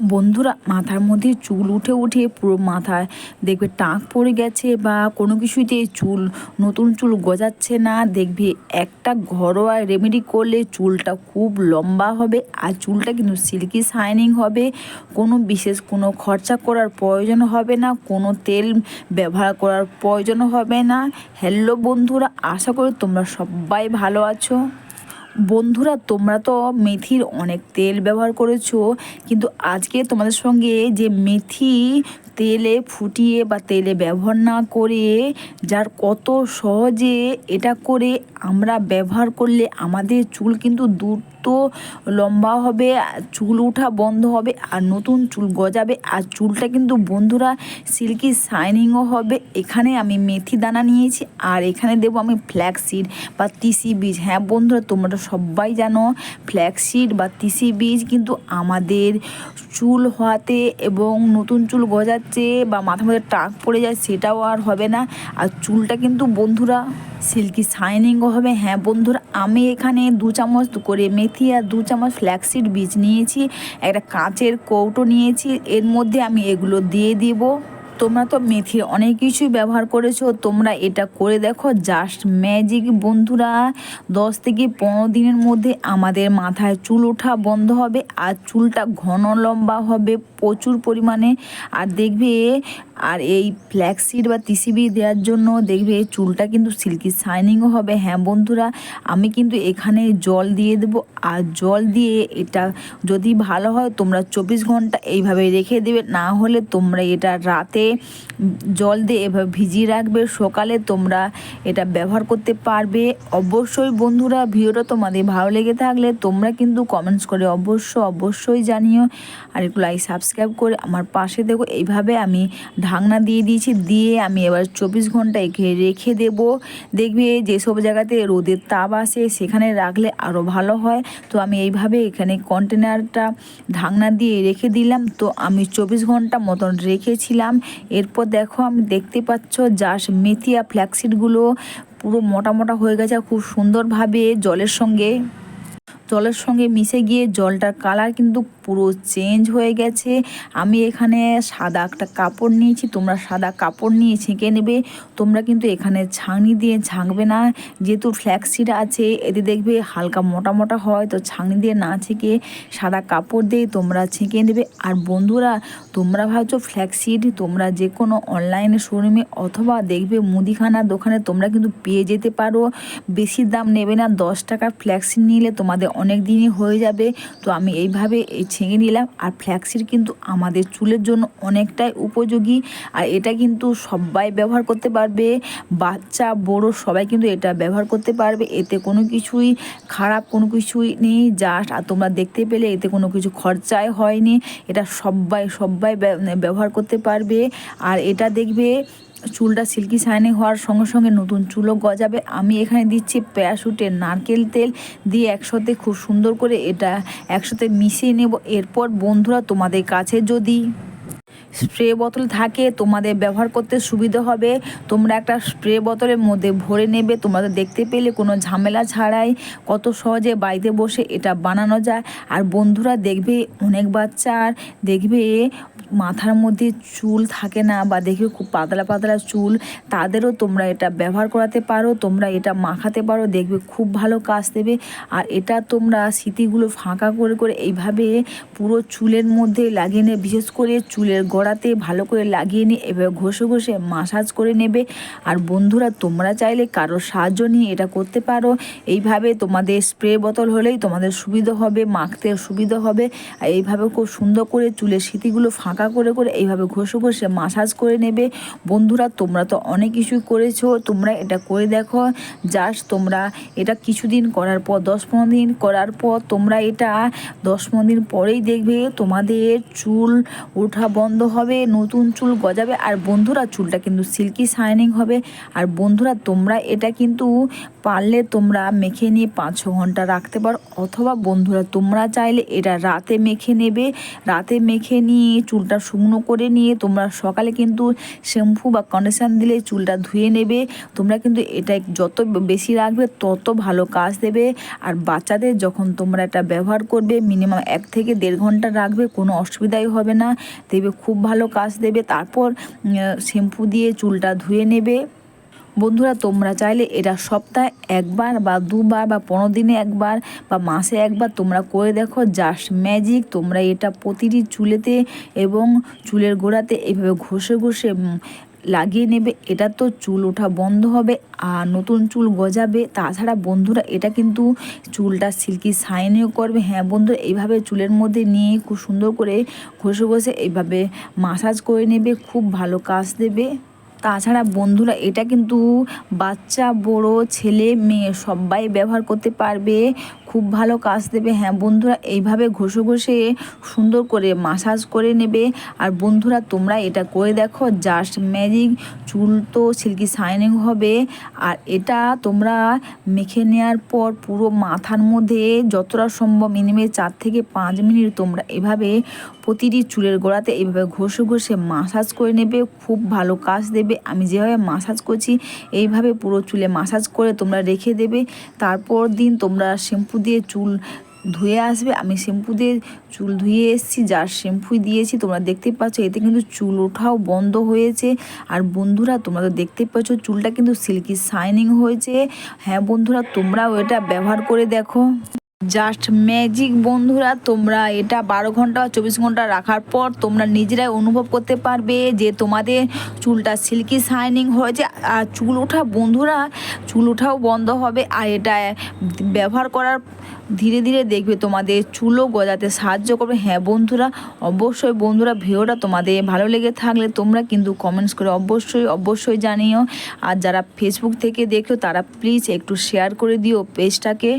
বন্ধুরা মাথার মধ্যে চুল উঠে উঠে পুরো মাথায় দেখবে টাক পড়ে গেছে বা কোনো কিছুতে চুল, নতুন চুল গজাচ্ছে না। দেখবে একটা ঘরোয়া রেমেডি করলে চুলটা খুব লম্বা হবে আর চুলটা কিন্তু সিল্কি শাইনিং হবে। কোনো বিশেষ কোনো খরচা করার প্রয়োজন হবে না, কোনো তেল ব্যবহার করার প্রয়োজন হবে না। হ্যালো বন্ধুরা, আশা করি তোমরা সবাই ভালো আছো। বন্ধুরা, তোমরা তো মেথির অনেক তেল ব্যবহার করেছ, কিন্তু আজকে তোমাদের সঙ্গে যে মেথি তেলে ফুটিয়ে বা তেলে ব্যবহার না করে, যার কত সহজে এটা করে আমরা ব্যবহার করলে আমাদের চুল কিন্তু দ্রুত লম্বা হবে, চুল ওঠা বন্ধ হবে আর নতুন চুল গজাবে। আর চুলটা কিন্তু বন্ধুরা সিল্কি শাইনিংও হবে। এখানে আমি মেথি দানা নিয়েছি আর এখানে দেবো আমি ফ্ল্যাক্সিড বা তিসি বীজ। হ্যাঁ বন্ধুরা, তোমরা সবাই জানো ফ্ল্যাক্সিড বা তিসি বীজ কিন্তু আমাদের চুল হওয়াতে এবং নতুন চুল গজাচ্ছে বা মাথার মধ্যে টাক পড়ে যায় সেটাও আর হবে না। আর চুলটা কিন্তু বন্ধুরা সিল্কি শাইনিংও হবে। হ্যাঁ বন্ধুরা, আমি এখানে দু চামচ করে মেথি আর দু চামচ ফ্ল্যাক্সিড বীজ নিয়েছি, একটা কাঁচের কৌটো নিয়েছি, এর মধ্যে আমি এগুলো দিয়ে দিব। তোমরা তো মেথির অনেক কিছুই ব্যবহার করেছ, তোমরা এটা করে দেখো জাস্ট ম্যাজিক বন্ধুরা। দশ থেকে পনেরো দিনের মধ্যে আমাদের মাথায় চুল ওঠা বন্ধ হবে, আর চুলটা ঘন লম্বা হবে প্রচুর পরিমাণে। আর দেখবে আর এই ফ্ল্যাক্সিড বা তিসিবি দেওয়ার জন্য দেখবে চুলটা কিন্তু সিল্কি শাইনিংও হবে। হ্যাঁ বন্ধুরা, আমি কিন্তু এখানে জল দিয়ে দেবো। আর জল দিয়ে এটা যদি ভালো হয়, তোমরা চব্বিশ ঘণ্টা এইভাবে রেখে দেবে। না হলে তোমরা এটা রাতে জল দিয়ে এভাবে ভিজিয়ে রাখবে। সকালে তোমরা এটা ব্যবহার করতে পারবে। অবশ্যই বন্ধুরা, ভিডিওটা তোমাদের ভালো লেগে থাকলে তোমরা কিন্তু কমেন্টস করে অবশ্য অবশ্যই জানিও। আর একটু লাইক সাবস্ক্রাইব করে আমার পাশে দেখো। এইভাবে আমি ঢাকনা দিয়ে দিয়েছি, দিয়ে আমি এবার চব্বিশ ঘণ্টা রেখে দেব। দেখবে যেসব জায়গাতে রোদের তাপ আসে সেখানে রাখলে আরও ভালো হয়। তো আমি এইভাবে এখানে কন্টেনারটা ঢাকনা দিয়ে রেখে দিলাম। তো আমি চব্বিশ ঘণ্টা মতন রেখেছিলাম। এরপর দেখো আমি দেখতে পাচ্ছ জাস্ট মেথিয়া ফ্ল্যাক্সিডগুলো পুরো মোটা মোটা হয়ে গেছে। খুব সুন্দরভাবে জলের সঙ্গে জলের সঙ্গে মিশে গিয়ে জলটার কালার কিন্তু পুরো চেঞ্জ হয়ে গেছে। আমি এখানে সাদা একটা কাপড় নিয়েছি, তোমরা সাদা কাপড় নিয়ে ছেঁকে নেবে। তোমরা কিন্তু এখানে ছাঁকনি দিয়ে ঝাঁকবে না। যেহেতু ফ্ল্যাক্সিড আছে এতে দেখবে হালকা মোটা মোটা হয়, তো ছাঁকনি দিয়ে না ছেঁকে সাদা কাপড় দিয়ে তোমরা ছেঁকে নেবে। আর বন্ধুরা, তোমরা ভাবছ ফ্ল্যাক্সিড তোমরা যে কোনো অনলাইনে শোরুমে অথবা দেখবে মুদিখানার দোকানে তোমরা কিন্তু পেয়ে যেতে পারো। বেশি দাম নেবে না, দশ টাকা ফ্ল্যাক্সিড নিলে তোমাদের অনেক দিনই হয়ে যাবে। তো আমি এইভাবে এই ছেঁকে নিলাম। আর ফ্ল্যাক্সিড কিন্তু আমাদের চুলের জন্য অনেকটাই উপযোগী। আর এটা কিন্তু সবাই ব্যবহার করতে পারবে। বাচ্চা, বড় সবাই কিন্তু এটা ব্যবহার করতে পারবে। এতে কোনো কিছুই খারাপ কোনো কিছুই নেই। জাস্ট আর তোমরা দেখতে পেলে এতে কোনো কিছু খরচাই হয়নি। এটা সবাই সবাই ব্যবহার করতে পারবে। আর এটা দেখবে চুলটা সিল্কি শাইনিং হওয়ার সঙ্গে সঙ্গে নতুন চুলও গজাবে। আমি এখানে দিচ্ছি প্যারাশুটের নারকেল তেল দিয়ে একসাথে খুব সুন্দর করে এটা একসাথে মিশিয়ে নেব। এরপর বন্ধুরা তোমাদের কাছে যদি স্প্রে বোতল থাকে, তোমাদের ব্যবহার করতে সুবিধা হবে। তোমরা একটা স্প্রে বোতলের মধ্যে ভরে নেবে তোমাদের দেখতে পেলে কোনো ঝামেলা ছাড়াই কত সহজে বাড়িতে বসে এটা বানানো যায়। আর বন্ধুরা দেখবে অনেক বাচ্চার দেখবে মাথার মধ্যে চুল থাকে না, বা দেখবে খুব পাতলা পাতলা চুল, তাদেরও তোমরা এটা ব্যবহার করাতে পারো, তোমরা এটা মাখাতে পারো, দেখবে খুব ভালো কাজ দেবে। আর এটা তোমরা স্মৃতিগুলো ফাঁকা করে করে এইভাবে পুরো চুলের মধ্যে লাগিয়ে নেবে, বিশেষ করে চুলের গোড়াতে ভালো করে লাগিয়ে নিয়ে এভাবে ঘষে ঘষে মাসাজ করে নেবে। আর বন্ধুরা, তোমরা চাইলে কারোর সাহায্য নিয়ে এটা করতে পারো। এইভাবে তোমাদের স্প্রে বোতল হলেই তোমাদের সুবিধা হবে, মাখতে সুবিধা হবে। আর এইভাবে খুব সুন্দর করে চুলের স্মৃতিগুলো ফাঁকা করে করে এইভাবে ঘষে ঘষে মাসাজ করে নেবে। বন্ধুরা, তোমরা তো অনেক কিছুই করেছ। তোমরা এটা করে দেখো। জাস্ট তোমরা এটা কিছুদিন করার পর, দশ পনেরো দিন করার পর তোমরা এটা দশ পনেরো দিন পরেই দেখবে তোমাদের চুল ওঠা বন্ধ হবে, নতুন চুল গজাবে আর বন্ধুরা চুলটা কিন্তু সিল্কি শাইনিং হবে। আর বন্ধুরা তোমরা এটা কিন্তু পারলে তোমরা মেখে নিয়ে পাঁচ ছ ঘণ্টা রাখতে পারো। অথবা বন্ধুরা তোমরা চাইলে এটা রাতে মেখে নেবে। রাতে মেখে নিয়ে চুলটা শুকনো করে নিয়ে তোমরা সকালে কিন্তু শ্যাম্পু বা কন্ডিশন দিলে চুলটা ধুয়ে নেবে। তোমরা কিন্তু এটা যত বেশি রাখবে তত ভালো কাজ দেবে। আর বাচ্চাদের যখন তোমরা এটা ব্যবহার করবে মিনিমাম এক থেকে দেড় ঘণ্টা রাখবে, কোনো অসুবিধাই হবে না। দেখবে খুব ভালো কাজ দেবে, তারপর শ্যাম্পু দিয়ে চুলটা ধুয়ে নেবে। বন্ধুরা, তোমরা চাইলে এটা সপ্তাহে একবার বা দুবার বা পনেরো দিনে একবার বা মাসে একবার তোমরা করে দেখো জাস্ট ম্যাজিক তোমরা এটা প্রতিটি চুলেতে এবং চুলের গোড়াতে এভাবে ঘষে ঘষে লাগিয়ে নেবে, এটা তো চুল ওঠা বন্ধ হবে আর নতুন চুল গজাবে। তাছাড়া বন্ধুরা, এটা কিন্তু চুলটা সিল্কি সাইনেও করবে। হ্যাঁ বন্ধুরা এইভাবে চুলের মধ্যে নিয়ে খুব সুন্দর করে ঘষে ঘষে এইভাবে মাসাজ করে নেবে, খুব ভালো কাজ দেবে। তাছাড়া বন্ধুরা, এটা কিন্তু বাচ্চা, বড়, ছেলে, মেয়ে সবাই ব্যবহার করতে পারবে। খুব ভালো কাজ দেবে। হ্যাঁ বন্ধুরা, এইভাবে ঘষে ঘষে সুন্দর করে মাসাজ করে নেবে। আর বন্ধুরা, তোমরা এটা করে দেখো জাস্ট ম্যাজিক চুল তো সিল্কি শাইনিং হবে। আর এটা তোমরা মেখে নেওয়ার পর পুরো মাথার মধ্যে যতটা সম্ভব মিনিমাম চার থেকে পাঁচ মিনিট তোমরা এভাবে প্রতিটি চুলের গোড়াতে এইভাবে ঘষে ঘষে মাসাজ করে নেবে। খুব ভালো কাজ দেবে। আমি যেভাবে মাসাজ করছি, এইভাবে পুরো চুলে মাসাজ করে তোমরা রেখে দেবে। তারপর দিন তোমরা শ্যাম্পু দিয়ে চুল ধুয়ে আসবে। আমি শ্যাম্পু দিয়ে চুল ধুয়ে এসেছি, যার শ্যাম্পু দিয়েছি, তোমরা দেখতে পাচ্ছ, এতে কিন্তু চুল ওঠাও বন্ধ হয়েছে। আর বন্ধুরা, তোমরা তো দেখতে পাচ্ছ, চুলটা কিন্তু সিল্কি শাইনিং হয়েছে। হ্যাঁ বন্ধুরা, তোমরাও এটা ব্যবহার করে দেখো। জাস্ট ম্যাজিক বন্ধুরা, তোমরা এটা বারো ঘণ্টা চব্বিশ ঘণ্টা রাখার পর তোমরা নিজেরাই অনুভব করতে পারবে যে তোমাদের চুলটা সিল্কি শাইনিং হয়েছে। আর চুল ওঠা, বন্ধুরা, চুল ওঠাও বন্ধ হবে। আর এটা ব্যবহার করার ধীরে ধীরে দেখবে তোমাদের চুলও গজাতে সাহায্য করবে। হ্যাঁ বন্ধুরা, অবশ্যই বন্ধুরা, ভিডিওটা তোমাদের ভালো লেগে থাকলে তোমরা কিন্তু কমেন্টস করে অবশ্যই অবশ্যই জানিও। আর যারা ফেসবুক থেকে দেখো তারা প্লিজ একটু শেয়ার করে দিও পেজটাকে